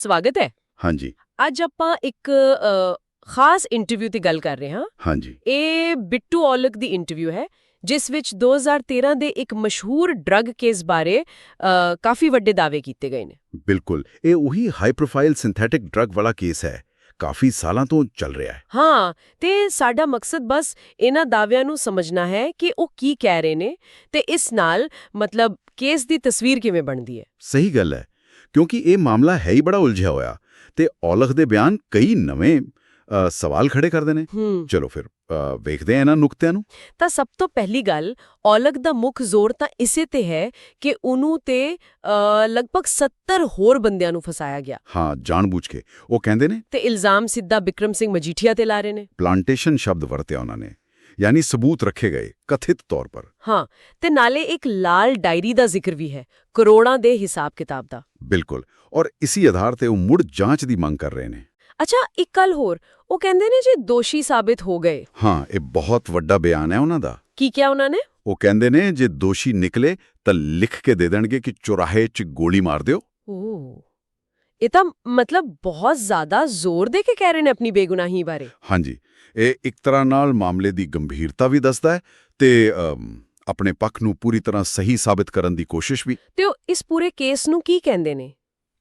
ਸਵਾਗਤ ਹੈ। ਹਾਂਜੀ। ਅੱਜ ਆਪਾਂ ਇੱਕ ਖਾਸ ਇੰਟਰਵਿਊ ਤੇ ਗੱਲ ਕਰ ਰਹੇ ਹਾਂ। ਹਾਂਜੀ। ਇਹ ਬਿੱਟੂ ਔਲਖ ਦੀ ਇੰਟਰਵਿਊ ਹੈ ਜਿਸ ਵਿੱਚ 2013 ਦੇ ਇੱਕ ਮਸ਼ਹੂਰ ਡਰੱਗ ਕੇਸ ਬਾਰੇ ਕਾਫੀ ਵੱਡੇ ਦਾਅਵੇ ਕੀਤੇ ਗਏ ਨੇ। ਬਿਲਕੁਲ। ਇਹ ਉਹੀ ਹਾਈ ਪ੍ਰੋਫਾਈਲ ਸਿੰਥੈਟਿਕ ਡਰੱਗ ਵਾਲਾ ਕੇਸ ਹੈ। ਕਾਫੀ ਸਾਲਾਂ ਤੋਂ ਚੱਲ ਰਿਹਾ ਹੈ। ਹਾਂ ਤੇ ਸਾਡਾ ਮਕਸਦ ਬਸ ਇਹਨਾਂ ਦਾਅਵਿਆਂ ਨੂੰ ਸਮਝਣਾ ਹੈ ਕਿ ਉਹ ਕੀ ਕਹਿ ਰਹੇ ਨੇ ਤੇ ਇਸ ਨਾਲ ਮਤਲਬ ਕੇਸ ਦੀ ਤਸਵੀਰ ਕਿਵੇਂ ਬਣਦੀ ਹੈ। ਸਹੀ ਗੱਲ ਹੈ। ਕਿਉਂਕਿ ਇਹ ਮਾਮਲਾ ਹੈ ਹੀ ਬੜਾ ਉਲਝਿਆ ਹੋਇਆ ਤੇ ਔਲਖ ਦੇ ਬਿਆਨ ਕਈ ਨਵੇਂ ਸਵਾਲ ਖੜੇ ਕਰਦੇ ਨੇ। ਚਲੋ ਫਿਰ ਵੇਖਦੇ ਹਾਂ ਇਹਨਾਂ ਨੁਕਤਿਆਂ ਨੂੰ। ਤਾਂ ਸਭ ਤੋਂ ਪਹਿਲੀ ਗੱਲ ਔਲਖ ਦਾ ਮੁੱਖ ਜ਼ੋਰ ਤਾਂ ਇਸੇ ਤੇ ਹੈ ਕਿ ਉਹਨੂੰ ਤੇ ਲਗਭਗ 70 ਹੋਰ ਬੰਦਿਆਂ ਨੂੰ ਫਸਾਇਆ ਗਿਆ। ਹਾਂ ਜਾਣਬੁੱਝ ਕੇ। ਉਹ ਕਹਿੰਦੇ ਨੇ ਤੇ ਇਲਜ਼ਾਮ ਸਿੱਧਾ ਬਿਕਰਮ ਸਿੰਘ ਮਜੀਠੀਆ ਤੇ ਲਾ ਰਹੇ ਨੇ। ਪਲਾਂਟੇਸ਼ਨ ਸ਼ਬਦ ਵਰਤਿਆ ਉਹਨਾਂ ਨੇ। ਯਾਨੀ ਸਬੂਤ ਰੱਖੇ ਗਏ ਕਥਿਤ ਤੌਰ ਪਰ। ਹਾਂ ਤੇ ਨਾਲੇ ਇੱਕ ਲਾਲ ਡਾਇਰੀ ਦਾ ਜ਼ਿਕਰ ਵੀ ਹੈ ਕਰੋੜਾਂ ਦੇ ਹਿਸਾਬ ਕਿਤਾਬ ਦਾ। ਬਿਲਕੁਲ ਔਰ ਇਸੇ ਆਧਾਰ ਤੇ ਉਹ ਮੁੜ ਜਾਂਚ ਦੀ ਮੰਗ ਕਰ ਰਹੇ ਨੇ। ਅੱਛਾ ਇੱਕ ਗੱਲ ਹੋਰ ਉਹ ਕਹਿੰਦੇ ਨੇ ਜੇ ਦੋਸ਼ੀ ਸਾਬਿਤ ਹੋ ਗਏ। ਹਾਂ ਇਹ ਬਹੁਤ ਵੱਡਾ ਬਿਆਨ ਹੈ ਉਹਨਾਂ ਦਾ। ਕੀ ਕਿਹਾ ਉਹਨਾਂ ਨੇ? ਉਹ ਕਹਿੰਦੇ ਨੇ ਜੇ ਦੋਸ਼ੀ ਨਿਕਲੇ ਤਾਂ ਲਿਖ ਕੇ ਦੇ ਦੇਣਗੇ ਕਿ ਚੁਰਾਹੇ 'ਚ ਗੋਲੀ ਮਾਰ ਦਿਓ। ਓ ਇਹ ਤਾਂ ਮਤਲਬ ਬਹੁਤ ਜ਼ਿਆਦਾ ਜ਼ੋਰ ਦੇ ਕੇ ਕਹਿ ਰਹੇ ਨੇ ਆਪਣੀ ਬੇਗੁਨਾਹੀ ਬਾਰੇ। ਹਾਂਜੀ ਇਹ ਇੱਕ ਤਰ੍ਹਾਂ ਨਾਲ ਮਾਮਲੇ ਦੀ ਗੰਭੀਰਤਾ ਵੀ ਦੱਸਦਾ ਹੈ ਤੇ ਆਪਣੇ ਪੱਖ ਨੂੰ ਪੂਰੀ ਤਰ੍ਹਾਂ ਸਹੀ ਸਾਬਿਤ ਕਰਨ ਦੀ ਕੋਸ਼ਿਸ਼ ਵੀ ਤੇ ਉਹ ਇਸ ਪੂਰੇ ਕੇਸ ਨੂੰ ਕੀ ਕਹਿੰਦੇ ਨੇ?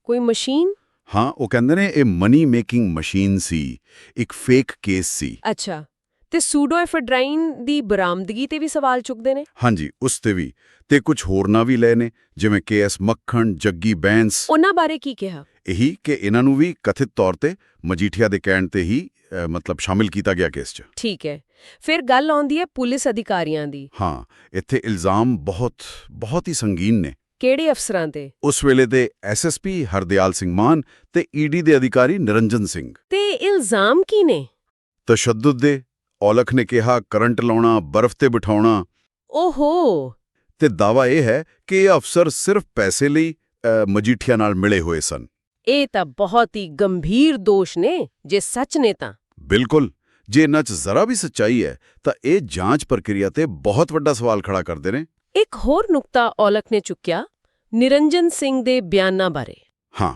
ਕੋਈ ਮਸ਼ੀਨ? ਹਾਂ ਉਹ ਕਹਿੰਦੇ ਨੇ ਇਹ ਮਨੀ ਮੇਕਿੰਗ ਮਸ਼ੀਨ ਸੀ ਇੱਕ ਫੇਕ ਕੇਸ ਸੀ। ਅੱਛਾ। ਤੇ ਸੂਡੋਐਫੇਡਰਾਈਨ ਦੀ ਬਰਾਮਦਗੀ ਤੇ ਵੀ ਸਵਾਲ ਚੁੱਕਦੇ ਨੇ? ਹਾਂਜੀ ਉਸ ਤੇ ਵੀ। ਤੇ ਕੁਝ ਹੋਰਨਾਂ ਵੀ ਲਏ ਨੇ ਜਿਵੇਂ ਕੇਐਸ ਮੱਖਣ ਜੱਗੀ ਬੈਂਸ। ਉਹਨਾਂ ਬਾਰੇ ਕੀ ਕਿਹਾ? ਇਹੀ ਕਿ ਇਹਨਾਂ ਨੂੰ ਵੀ ਕਥਿਤ ਤੌਰ ਤੇ ਮਜੀਠੀਆ ਦੇ ਕਹਿਣ ਤੇ ਹੀ ਮਤਲਬ ਸ਼ਾਮਿਲ ਕੀਤਾ ਗਿਆ ਕੇਸ 'ਚ। ਠੀਕ ਹੈ। ਫਿਰ ਗੱਲ ਆਉਂਦੀ ਹੈ ਪੁਲਿਸ ਅਧਿਕਾਰੀਆਂ ਦੀ। ਹਾਂ ਇੱਥੇ ਇਲਜ਼ਾਮ ਬਹੁਤ ਬਹੁਤ ਹੀ ਸੰਗੀਨ ਨੇ। ਕਿਹੜੇ ਅਫਸਰਾਂ ਤੇ? ਉਸ ਵੇਲੇ ਦੇ ਐਸਐਸਪੀ ਹਰਦਿਆਲ ਸਿੰਘ ਮਾਨ ਤੇ ਈਡੀ ਦੇ ਅਧਿਕਾਰੀ ਨਿਰੰਜਨ ਸਿੰਘ। ਤੇ ਇਲਜ਼ਾਮ ਕੀ ਨੇ? ਤਸ਼ੱਦਦ ਦੇ ਔਲਖ ਨੇ ਕਿਹਾ ਕਰੰਟ ਲਾਉਣਾ ਬਰਫ਼ ਤੇ ਬਿਠਾਉਣਾ। ਓਹੋ। ਤੇ ਦਾਵਾ ਇਹ ਹੈ ਕਿ ਇਹ ਅਫਸਰ ਸਿਰਫ ਪੈਸੇ ਲਈ ਮਜੀਠੀਆ ਨਾਲ ਮਿਲੇ ਹੋਏ ਸਨ। ਇਹ ਤਾਂ ਬਹੁਤ ਹੀ ਗੰਭੀਰ ਦੋਸ਼ ਨੇ ਜੇ ਸੱਚ ਨੇ ਤਾਂ। ਬਿਲਕੁਲ। ਜੇ ਇਹਨਾਂ 'ਚ ਜ਼ਰਾ ਵੀ ਸੱਚਾਈ ਹੈ ਤਾਂ ਇਹ ਜਾਂਚ ਪ੍ਰਕਿਰਿਆ ਤੇ ਬਹੁਤ ਵੱਡਾ ਸਵਾਲ ਖੜਾ ਕਰਦੇ ਨੇ। ਇੱਕ ਹੋਰ ਨੁਕਤਾ ਔਲਖ ਨੇ ਚੁੱਕਿਆ ਨਿਰੰਜਨ ਸਿੰਘ ਦੇ ਬਿਆਨਾਂ ਬਾਰੇ। ਹਾਂ।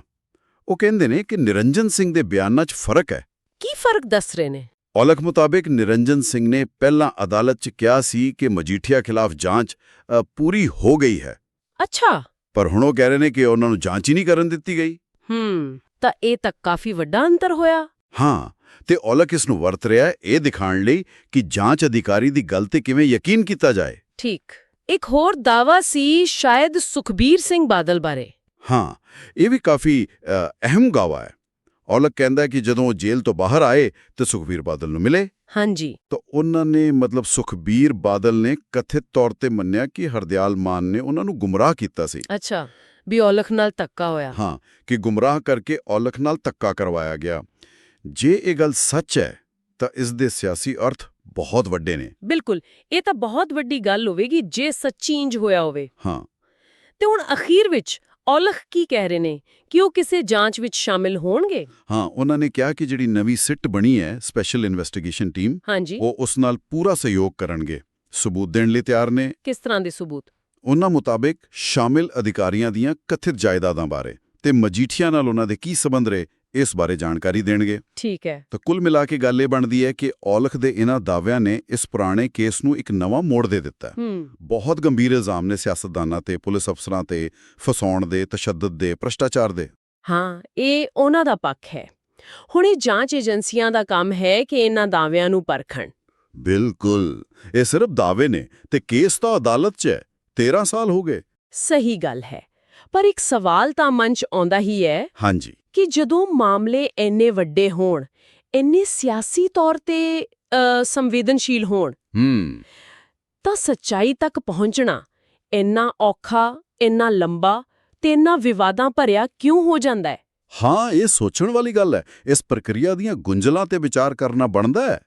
ਉਹ ਕਹਿੰਦੇ ਨੇ ਕਿ ਨਿਰੰਜਨ ਸਿੰਘ ਦੇ ਬਿਆਨਾਂ 'ਚ ਫ਼ਰਕ ਹੈ। ਕੀ ਫ਼ਰਕ ਦੱਸ ਰਹੇ ਨੇ? ਔਲਖ ਮੁਤਾਬਿਕ ਨਿਰੰਜਨ ਸਿੰਘ ਨੇ ਪਹਿਲਾਂ ਅਦਾਲਤ 'ਚ ਕਿਹਾ ਸੀ ਕਿ ਮਜੀਠੀਆ ਖਿਲਾਫ ਜਾਂਚ ਪੂਰੀ ਹੋ ਗਈ ਹੈ। ਅੱਛਾ। ਪਰ ਹੁਣ ਉਹ ਕਹਿ ਰਹੇ ਨੇ ਕਿ ਉਹਨਾਂ ਨੂੰ ਜਾਂਚ ਹੀ ਨਹੀਂ ਕਰਨ ਦਿੱਤੀ ਗਈ। ਹੂੰ ਤਾਂ ਇਹ ਤਾਂ ਕਾਫੀ ਵੱਡਾ ਅੰਤਰ ਹੋਇਆ। ਹਾਂ ਤੇ ਔਲਖ ਇਸ ਨੂੰ ਵਰਤ ਰਿਹਾ ਹੈ ਇਹ ਦਿਖਾਉਣ ਲਈ ਕਿ ਜਾਂਚ ਅਧਿਕਾਰੀ ਦੀ ਗੱਲ ਤੇ ਕਿਵੇਂ ਯਕੀਨ ਕੀਤਾ ਜਾਏ। ਠੀਕ। ਇੱਕ ਹੋਰ ਦਾਵਾ ਸੀ ਸ਼ਾਇਦ ਸੁਖਬੀਰ ਸਿੰਘ ਬਾਦਲ ਬਾਰੇ। ਹਾਂ ਇਹ ਵੀ ਕਾਫੀ ਅਹਿਮ ਗਾਵਾ ਹੈ। ਔਲਖ ਕਹਿੰਦਾ ਕਿ ਜਦੋਂ ਉਹ ਜੇਲ੍ਹ ਤੋਂ ਬਾਹਰ ਆਏ ਤੇ ਸੁਖਬੀਰ ਬਾਦਲ ਨੂੰ ਮਿਲੇ। ਹਾਂਜੀ। ਤਾਂ ਉਹਨਾਂ ਨੇ ਮਤਲਬ ਸੁਖਬੀਰ ਬਾਦਲ ਨੇ ਕਥਿਤ ਤੌਰ ਤੇ ਮੰਨਿਆ ਕਿ ਹਰਦਿਆਲ ਮਾਨ ਨੇ ਉਹਨਾਂ ਨੂੰ ਗੁੰਮਰਾਹ ਕੀਤਾ ਸੀ। ਅੱਛਾ ਵੀ ਔਲਖ ਨਾਲ ਧੱਕਾ ਹੋਇਆ। ਹਾਂ ਕਿ ਗੁੰਮਰਾਹ ਕਰਕੇ ਔਲਖ ਨਾਲ ਧੱਕਾ ਕਰਵਾਇਆ ਗਿਆ। ਜੇ ਇਹ ਗੱਲ ਸੱਚ ਹੈ ਤਾਂ ਇਸ ਦੇ ਸਿਆਸੀ ਅਰਥ ਬਹੁਤ ਵੱਡੇ ਨੇ। ਬਿਲਕੁਲ ਇਹ ਤਾਂ ਬਹੁਤ ਵੱਡੀ ਗੱਲ ਹੋਵੇਗੀ ਜੇ ਸੱਚੀ ਇੰਜ ਹੋਇਆ ਹੋਵੇ। ਹਾਂ। ਤੇ ਹੁਣ ਅਖੀਰ ਵਿੱਚ ਔਲਖ ਕੀ ਕਹਿ ਰਹੇ ਨੇ? ਕਿ ਉਹ ਕਿਸੇ ਜਾਂਚ ਵਿੱਚ ਸ਼ਾਮਿਲ ਹੋਣਗੇ? ਹਾਂ ਉਹਨਾਂ ਨੇ ਕਿਹਾ ਕਿ ਜਿਹੜੀ ਨਵੀਂ ਸਿੱਟ ਬਣੀ ਹੈ ਸਪੈਸ਼ਲ ਇਨਵੈਸਟੀਗੇਸ਼ਨ ਟੀਮ ਹਾਂਜੀ। ਉਹ ਉਸ ਨਾਲ ਪੂਰਾ ਸਹਿਯੋਗ ਕਰਨਗੇ। ਸਬੂਤ ਦੇਣ ਲਈ ਤਿਆਰ ਨੇ। ਕਿਸ ਤਰ੍ਹਾਂ ਦੇ ਸਬੂਤ? ਉਹਨਾਂ ਮੁਤਾਬਿਕ ਸ਼ਾਮਿਲ ਅਧਿਕਾਰੀਆਂ ਦੀਆਂ ਕਥਿਤ ਜਾਇਦਾਦਾਂ ਬਾਰੇ ਤੇ ਮਜੀਠੀਆ ਨਾਲ ਉਹਨਾਂ ਦੇ ਕੀ ਸਬੰਧ ਰਹੇ ਇਸ ਬਾਰੇ ਜਾਣਕਾਰੀ ਦੇਣਗੇ। ਠੀਕ ਹੈ। ਤਾਂ ਕੁੱਲ ਮਿਲਾ ਕੇ ਗੱਲ ਇਹ ਬਣਦੀ ਹੈ ਕਿ ਔਲਖ ਦੇ ਇਹਨਾਂ ਦਾਅਵਿਆਂ ਨੇ ਇਸ ਪੁਰਾਣੇ ਕੇਸ ਨੂੰ ਇੱਕ ਨਵਾਂ ਮੋੜ ਦੇ ਦਿੱਤਾ ਬਹੁਤ ਗੰਭੀਰ ਇਲਜ਼ਾਮ ਨੇ ਸਿਆਸਤਦਾਨਾਂ ਤੇ ਪੁਲਿਸ ਅਫਸਰਾਂ ਤੇ ਫਸਾਉਣ ਦੇ ਤਸ਼ੱਦਦ ਦੇ ਭ੍ਰਸ਼ਟਾਚਾਰ ਦੇ। ਹਾਂ ਇਹ ਉਹਨਾਂ ਦਾ ਪੱਖ ਹੈ। ਹੁਣ ਇਹ ਜਾਂਚ ਏਜੰਸੀਆਂ ਦਾ ਕੰਮ ਹੈ ਕਿ ਇਹਨਾਂ ਦਾਅਵਿਆਂ ਨੂੰ ਪਰਖਣ। ਬਿਲਕੁਲ। ਇਹ ਸਿਰਫ ਦਾਅਵੇ ਨੇ ਤੇ ਕੇਸ ਤਾਂ ਅਦਾਲਤ 'ਚ ਹੈ। 13 ਸਾਲ ਹੋ ਗਏ। ਸਹੀ ਗੱਲ ਹੈ। ਪਰ ਇੱਕ ਸਵਾਲ ਤਾਂ ਮਨ 'ਚ ਆਉਂਦਾ ਹੀ ਹੈ ਹਾਂਜੀ। ਕਿ ਜਦੋਂ ਮਾਮਲੇ ਇੰਨੇ ਵੱਡੇ ਹੋਣ ਇੰਨੇ ਸਿਆਸੀ ਤੌਰ ਤੇ ਸੰਵੇਦਨਸ਼ੀਲ ਹੋਣ ਹੂੰ। ਤਾਂ ਸੱਚਾਈ ਤੱਕ ਪਹੁੰਚਣਾ ਇੰਨਾ ਔਖਾ ਇੰਨਾ ਲੰਬਾ ਤੇ ਇੰਨਾ ਵਿਵਾਦਾਂ ਭਰਿਆ ਕਿਉਂ ਹੋ ਜਾਂਦਾ ਹੈ? ਹਾਂ ਇਹ ਸੋਚਣ ਵਾਲੀ ਗੱਲ ਹੈ। ਇਸ ਪ੍ਰਕਿਰਿਆ ਦੀਆਂ ਗੁੰਝਲਾਂ ਤੇ ਵਿਚਾਰ ਕਰਨਾ ਬਣਦਾ ਹੈ।